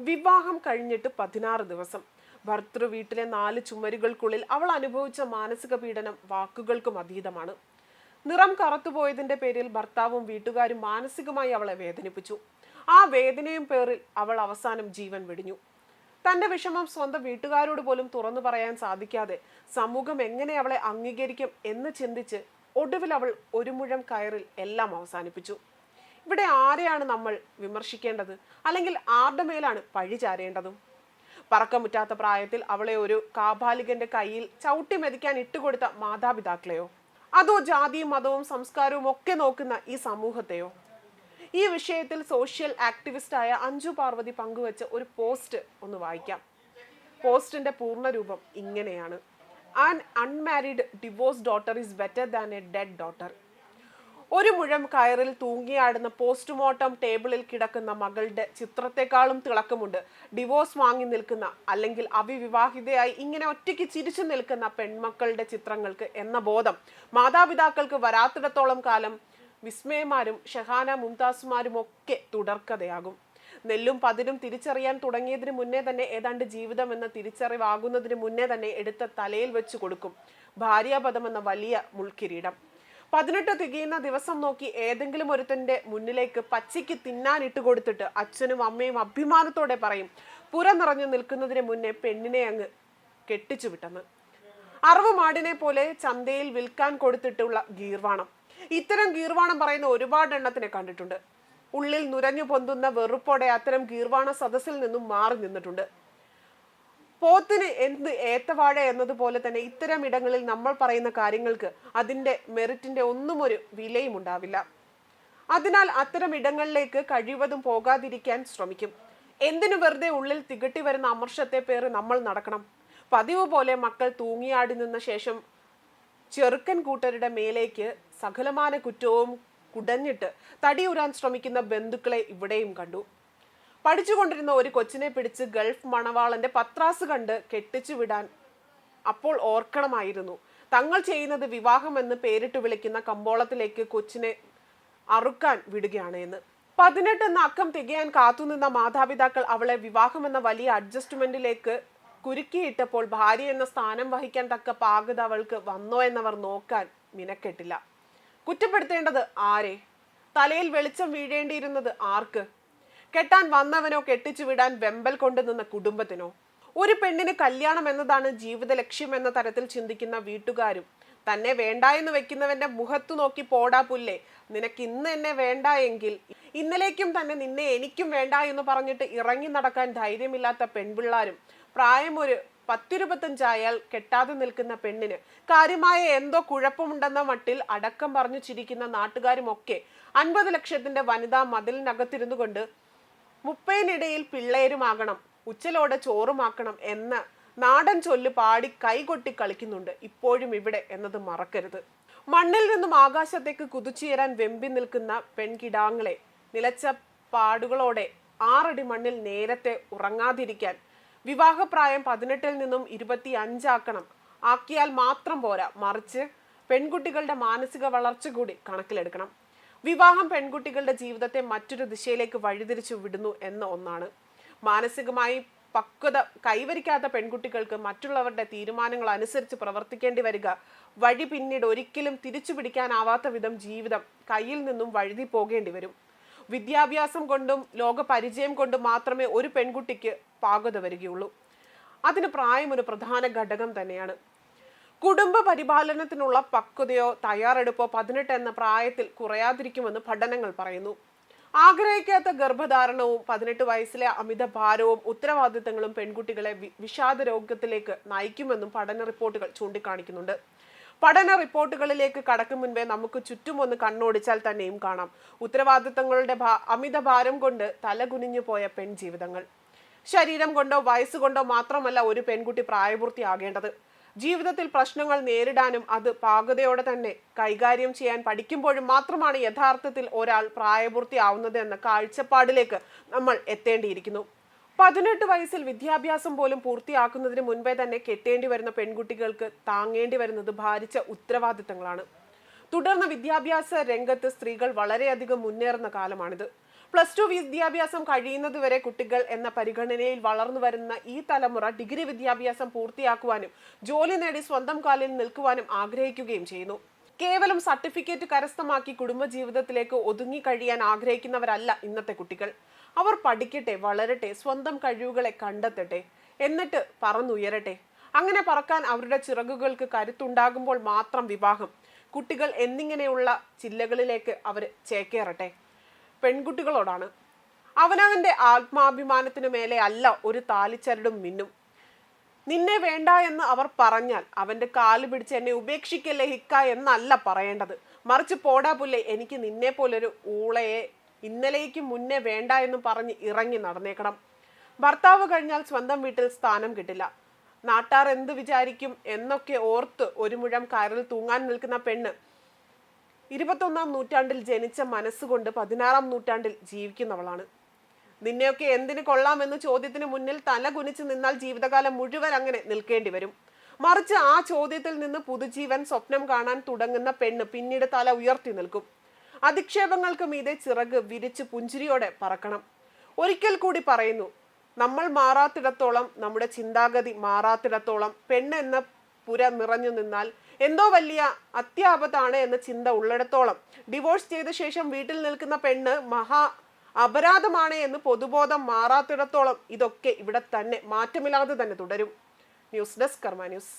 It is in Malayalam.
വിവാഹം കഴിഞ്ഞിട്ട് പതിനാറ് ദിവസം. ഭർത്തൃ വീട്ടിലെ നാല് ചുമരുകൾക്കുള്ളിൽ അവൾ അനുഭവിച്ച മാനസിക പീഡനം വാക്കുകൾക്കും അതീതമാണ്. നിറം കറുത്തുപോയതിന്റെ പേരിൽ ഭർത്താവും വീട്ടുകാരും മാനസികമായി അവളെ വേദനിപ്പിച്ചു. ആ വേദനയും പേരിൽ അവൾ അവസാനം ജീവൻ വെടിഞ്ഞു. തന്റെ വിഷമം സ്വന്തം വീട്ടുകാരോട് പോലും തുറന്നു പറയാൻ സാധിക്കാതെ സമൂഹം എങ്ങനെ അവളെ അംഗീകരിക്കും എന്ന് ചിന്തിച്ച് ഒടുവിൽ അവൾ ഒരു മുഴം കയറിൽ എല്ലാം അവസാനിപ്പിച്ചു. ഇവിടെ ആരെയാണ് നമ്മൾ വിമർശിക്കേണ്ടത്? അല്ലെങ്കിൽ ആരുടെ മേലാണ് പഴി ചാരേണ്ടതും? പറക്കമുറ്റാത്ത പ്രായത്തിൽ അവളെ ഒരു കാബാലികന്റെ കയ്യിൽ ചവിട്ടി മെതിക്കാൻ ഇട്ടുകൊടുത്ത മാതാപിതാക്കളെയോ? അതോ ജാതിയും മതവും സംസ്കാരവും ഒക്കെ നോക്കുന്ന ഈ സമൂഹത്തെയോ? ഈ വിഷയത്തിൽ സോഷ്യൽ ആക്ടിവിസ്റ്റായ അഞ്ജു പാർവതി പങ്കുവച്ച ഒരു പോസ്റ്റ് ഒന്ന് വായിക്കാം. പോസ്റ്റിന്റെ പൂർണരൂപം ഇങ്ങനെയാണ്. An unmarried divorce daughter is better than a dead daughter ഒരു മുഴം കയറിൽ തൂങ്ങിയാടുന്ന പോസ്റ്റ്മോർട്ടം ടേബിളിൽ കിടക്കുന്ന മകളുടെ ചിത്രത്തെക്കാളും തിളക്കമുണ്ട്. ഡിവോഴ്സ് വാങ്ങി നിൽക്കുന്ന അല്ലെങ്കിൽ അവിവിവാഹിതയായി ഇങ്ങനെ ഒറ്റയ്ക്ക് ചിരിച്ചു നിൽക്കുന്ന പെൺമക്കളുടെ ചിത്രങ്ങൾക്ക് എന്ന ബോധം. മാതാപിതാക്കൾക്ക് വരാത്തിടത്തോളം കാലം വിസ്മയമാരും ഷഹാന മുംതാസുമാരും ഒക്കെ തുടർക്കഥയാകും. നെല്ലും പതിരും തിരിച്ചറിയാൻ തുടങ്ങിയതിന് മുന്നേ തന്നെ ഏതാണ്ട് ജീവിതം എന്ന തിരിച്ചറിവാകുന്നതിന് മുന്നേ തന്നെ എടുത്ത തലയിൽ വെച്ച് കൊടുക്കും. ഭാര്യാപദം എന്ന വലിയ മുൾക്കിരീടം. പതിനെട്ട് തികയുന്ന ദിവസം നോക്കി ഏതെങ്കിലും ഒരുത്തന്റെ മുന്നിലേക്ക് പച്ചയ്ക്ക് തിന്നാൻ ഇട്ട് കൊടുത്തിട്ട് അച്ഛനും അമ്മയും അഭിമാനത്തോടെ പറയും പുര നിറഞ്ഞു നിൽക്കുന്നതിന് മുന്നേ പെണ്ണിനെ അങ്ങ് കെട്ടിച്ചു വിട്ടെന്ന്. അറവ് മാടിനെ പോലെ ചന്തയിൽ വിൽക്കാൻ കൊടുത്തിട്ടുള്ള ഗീർവാണം. ഇത്തരം ഗീർവാണം പറയുന്ന ഒരുപാട് എണ്ണത്തിനെ കണ്ടിട്ടുണ്ട്. ഉള്ളിൽ നുരഞ്ഞു പൊന്തുന്ന വെറുപ്പോടെ അത്തരം ഗീർവാണ സദസ്സിൽ നിന്നും മാറി നിന്നിട്ടുണ്ട്. പോത്തിന് എന്ത് ഏത്തവാഴ എന്നതുപോലെ തന്നെ ഇത്തരം ഇടങ്ങളിൽ നമ്മൾ പറയുന്ന കാര്യങ്ങൾക്ക് അതിന്റെ മെറിറ്റിന്റെ ഒന്നും ഒരു വിലയും ഉണ്ടാവില്ല. അതിനാൽ അത്തരം ഇടങ്ങളിലേക്ക് കഴിവതും പോകാതിരിക്കാൻ ശ്രമിക്കും. എന്തിനു വെറുതെ ഉള്ളിൽ തികട്ടി വരുന്ന അമർഷത്തെ പേര് നമ്മൾ നടക്കണം. പതിവ് പോലെ മക്കൾ തൂങ്ങിയാടി നിന്ന ശേഷം ചെറുക്കൻ കൂട്ടരുടെ മേലേക്ക് സകലമാന കുറ്റവും കുടഞ്ഞിട്ട് തടിയുരാൻ ശ്രമിക്കുന്ന ബന്ധുക്കളെ ഇവിടെയും കണ്ടു. പഠിച്ചുകൊണ്ടിരുന്ന ഒരു കൊച്ചിനെ പിടിച്ച് ഗൾഫ് മണവാളന്റെ പത്രാസ് കണ്ട് കെട്ടിച്ചു വിടാൻ അപ്പോൾ ഓർക്കണമായിരുന്നു. തങ്ങൾ ചെയ്യുന്നത് വിവാഹമെന്ന് പേരിട്ട് വിളിക്കുന്ന കമ്പോളത്തിലേക്ക് കൊച്ചിനെ അറുക്കാൻ വിടുകയാണ് എന്ന്. പതിനെട്ട് എന്ന അക്കം തികയാൻ കാത്തുനിന്ന മാതാപിതാക്കൾ അവളെ വിവാഹമെന്ന വലിയ അഡ്ജസ്റ്റ്മെന്റിലേക്ക് കുരുക്കിയിട്ടപ്പോൾ ഭാര്യ എന്ന സ്ഥാനം വഹിക്കാൻ തക്ക പാകത അവൾക്ക് വന്നോ എന്നവർ നോക്കാൻ മിനക്കെട്ടില്ല. കുറ്റപ്പെടുത്തേണ്ടത് ആരെ? തലയിൽ വെളിച്ചം വീഴേണ്ടിയിരുന്നത് ആർക്ക്? കെട്ടാൻ വന്നവനോ കെട്ടിച്ചു വിടാൻ വെമ്പൽ കൊണ്ടു നിന്ന കുടുംബത്തിനോ? ഒരു പെണ്ണിന് കല്യാണം എന്നതാണ് ജീവിത ലക്ഷ്യം എന്ന തരത്തിൽ ചിന്തിക്കുന്ന വീട്ടുകാരും തന്നെ വേണ്ട എന്ന് വെക്കുന്നവന്റെ മുഖത്തു നോക്കി പോടാ പുല്ലേ നിനക്ക് ഇന്ന് എന്നെ വേണ്ട എങ്കിൽ ഇന്നലേക്കും തന്നെ നിന്നെ എനിക്കും വേണ്ട എന്ന് പറഞ്ഞിട്ട് ഇറങ്ങി നടക്കാൻ ധൈര്യമില്ലാത്ത പെൺപിള്ളാരും പ്രായം ഒരു പത്തിരുപത്തഞ്ചായാൽ കെട്ടാതെ നിൽക്കുന്ന പെണ്ണിന് കാര്യമായ എന്തോ കുഴപ്പമുണ്ടെന്ന മട്ടിൽ അടക്കം പറഞ്ഞു ചിരിക്കുന്ന നാട്ടുകാരുമൊക്കെ അൻപത് ലക്ഷത്തിന്റെ വനിതാ മതിലിനകത്തിരുന്നു കൊണ്ട് മുപ്പതിനിടയിൽ പിള്ളേരുമാകണം ഉച്ചലോടെ ചോറുമാക്കണം എന്ന് നാടൻ ചൊല്ല് പാടി കൈകൊട്ടി കളിക്കുന്നുണ്ട് ഇപ്പോഴും ഇവിടെ എന്നത് മറക്കരുത്. മണ്ണിൽ നിന്നും ആകാശത്തേക്ക് കുതിച്ചുയരാൻ വെമ്പി നിൽക്കുന്ന പെൺകിടാങ്ങളെ നിലച്ച പാടുകളോടെ ആറടി മണ്ണിൽ നേരത്തെ ഉറങ്ങാതിരിക്കാൻ വിവാഹപ്രായം പതിനെട്ടിൽ നിന്നും ഇരുപത്തി അഞ്ചാക്കണം ആക്കിയാൽ മാത്രം പോരാ മറിച്ച് പെൺകുട്ടികളുടെ മാനസിക വളർച്ച കൂടി കണക്കിലെടുക്കണം. വിവാഹം പെൺകുട്ടികളുടെ ജീവിതത്തെ മറ്റൊരു ദിശയിലേക്ക് വഴിതിരിച്ചു വിടുന്നു എന്ന ഒന്നാണ്. മാനസികമായി പക്വത കൈവരിക്കാത്ത പെൺകുട്ടികൾക്ക് മറ്റുള്ളവരുടെ തീരുമാനങ്ങൾ അനുസരിച്ച് പ്രവർത്തിക്കേണ്ടി വരിക വഴി പിന്നീട് ഒരിക്കലും തിരിച്ചു പിടിക്കാനാവാത്ത വിധം ജീവിതം കയ്യിൽ നിന്നും വഴുതി പോകേണ്ടി വരും. വിദ്യാഭ്യാസം കൊണ്ടും ലോക പരിചയം കൊണ്ടും മാത്രമേ ഒരു പെൺകുട്ടിക്ക് പാകത വരികയുള്ളൂ. അതിന് പ്രായം ഒരു പ്രധാന ഘടകം തന്നെയാണ്. കുടുംബ പരിപാലനത്തിനുള്ള പക്വതയോ തയ്യാറെടുപ്പോ പതിനെട്ട് എന്ന പ്രായത്തിൽ കുറയാതിരിക്കുമെന്ന് പഠനങ്ങൾ പറയുന്നു. ആഗ്രഹിക്കാത്ത ഗർഭധാരണവും പതിനെട്ട് വയസ്സിലെ അമിത ഭാരവും ഉത്തരവാദിത്തങ്ങളും പെൺകുട്ടികളെ വിഷാദ രോഗത്തിലേക്ക് നയിക്കുമെന്നും പഠന റിപ്പോർട്ടുകൾ ചൂണ്ടിക്കാണിക്കുന്നുണ്ട്. പഠന റിപ്പോർട്ടുകളിലേക്ക് കടക്കും മുൻപേ നമുക്ക് ചുറ്റും ഒന്ന് കണ്ണോടിച്ചാൽ തന്നെയും കാണാം. ഉത്തരവാദിത്തങ്ങളുടെ അമിത ഭാരം കൊണ്ട് തലകുനിഞ്ഞു പോയ പെൺജീവിതങ്ങൾ. ശരീരം കൊണ്ടോ വയസ്സുകൊണ്ടോ മാത്രമല്ല ഒരു പെൺകുട്ടി പ്രായപൂർത്തിയാകേണ്ടത്. ജീവിതത്തിൽ പ്രശ്നങ്ങൾ നേരിടാനും അത് പാകതയോടെ തന്നെ കൈകാര്യം ചെയ്യാൻ പഠിക്കുമ്പോഴും മാത്രമാണ് യഥാർത്ഥത്തിൽ ഒരാൾ പ്രായപൂർത്തിയാവുന്നത് എന്ന കാഴ്ചപ്പാടിലേക്ക് നമ്മൾ എത്തേണ്ടിയിരിക്കുന്നു. പതിനെട്ട് വയസ്സിൽ വിദ്യാഭ്യാസം പോലും പൂർത്തിയാക്കുന്നതിന് മുൻപേ തന്നെ കെട്ടേണ്ടി വരുന്ന പെൺകുട്ടികൾക്ക് താങ്ങേണ്ടി വരുന്നത് ഭാരിച്ച ഉത്തരവാദിത്തങ്ങളാണ്. തുടർന്ന് വിദ്യാഭ്യാസ രംഗത്ത് സ്ത്രീകൾ വളരെയധികം മുന്നേറുന്ന കാലമാണിത്. പ്ലസ് ടു വിദ്യാഭ്യാസം കഴിയുന്നതുവരെ കുട്ടികൾ എന്ന പരിഗണനയിൽ വളർന്നു വരുന്ന ഈ തലമുറ ഡിഗ്രി വിദ്യാഭ്യാസം പൂർത്തിയാക്കുവാനും ജോലി നേടി സ്വന്തം കാലിൽ നിൽക്കുവാനും ആഗ്രഹിക്കുകയും ചെയ്യുന്നു. കേവലം സർട്ടിഫിക്കറ്റ് കരസ്ഥമാക്കി കുടുംബജീവിതത്തിലേക്ക് ഒതുങ്ങി കഴിയാൻ ആഗ്രഹിക്കുന്നവരല്ല ഇന്നത്തെ കുട്ടികൾ. അവർ പഠിക്കട്ടെ വളരട്ടെ സ്വന്തം കഴിവുകളെ കണ്ടെത്തട്ടെ എന്നിട്ട് പറന്നുയരട്ടെ. അങ്ങനെ പറക്കാൻ അവരുടെ ചിറകുകൾക്ക് കരുത്തുണ്ടാകുമ്പോൾ മാത്രം വിവാഹം. കുട്ടികൾ എന്നിങ്ങനെയുള്ള ചില്ലകളിലേക്ക് അവർ ചേക്കേറട്ടെ. പെൺകുട്ടികളോടാണ്. അവനവന്റെ ആത്മാഭിമാനത്തിനു മേലെ അല്ല ഒരു താലിച്ചരടും മിന്നും. നിന്നെ വേണ്ട എന്ന് അവർ പറഞ്ഞാൽ അവന്റെ കാൽ പിടിച്ച് എന്നെ ഉപേക്ഷിക്കല്ലേ ഹിക്ക എന്നല്ല പറയേണ്ടത്. മറിച്ച് പോടാ പുല്ലേ എനിക്ക് നിന്നെ പോലൊരു ഊളയെ ഇന്നലേക്ക് മുന്നേ വേണ്ട എന്ന് പറഞ്ഞ് ഇറങ്ങി നടന്നേക്കണം. ഭർത്താവ് കഴിഞ്ഞാൽ സ്വന്തം വീട്ടിൽ സ്ഥാനം കിട്ടില്ല. നാട്ടാർ എന്ത് വിചാരിക്കും എന്നൊക്കെ ഓർത്ത് ഒരു മുഴം കയറിൽ തൂങ്ങാൻ നിൽക്കുന്ന പെണ്ണ് ഇരുപത്തൊന്നാം നൂറ്റാണ്ടിൽ ജനിച്ച മനസ്സുകൊണ്ട് പതിനാറാം നൂറ്റാണ്ടിൽ ജീവിക്കുന്നവളാണ്. നിന്നെയൊക്കെ എന്തിനു കൊള്ളാമെന്ന് ചോദ്യത്തിന് മുന്നിൽ തല കുനിച്ച് നിന്നാൽ ജീവിതകാലം മുഴുവൻ അങ്ങനെ നിൽക്കേണ്ടി വരും. മറിച്ച് ആ ചോദ്യത്തിൽ നിന്ന് പുതുജീവൻ സ്വപ്നം കാണാൻ തുടങ്ങുന്ന പെണ്ണ് പിന്നീട് തല ഉയർത്തി നിൽക്കും. അധിക്ഷേപങ്ങൾക്ക് മീതെ ചിറക് വിരിച്ച് പുഞ്ചിരിയോടെ പറക്കണം. ഒരിക്കൽ കൂടി പറയുന്നു നമ്മൾ മാറാത്തിടത്തോളം നമ്മുടെ ചിന്താഗതി മാറാത്തിടത്തോളം പെണ്ണ് എന്ന പുര നിറഞ്ഞു നിന്നാൽ എന്തോ വലിയ അത്യാപത്താണ് എന്ന ചിന്ത ഉള്ളിടത്തോളം. ഡിവോഴ്സ് ചെയ്ത ശേഷം വീട്ടിൽ നിൽക്കുന്ന പെണ്ണ് മഹാ അപരാധമാണ് എന്ന് പൊതുബോധം മാറാത്തിടത്തോളം ഇതൊക്കെ ഇവിടെ തന്നെ മാറ്റമില്ലാതെ തന്നെ തുടരും. News desk Karma news.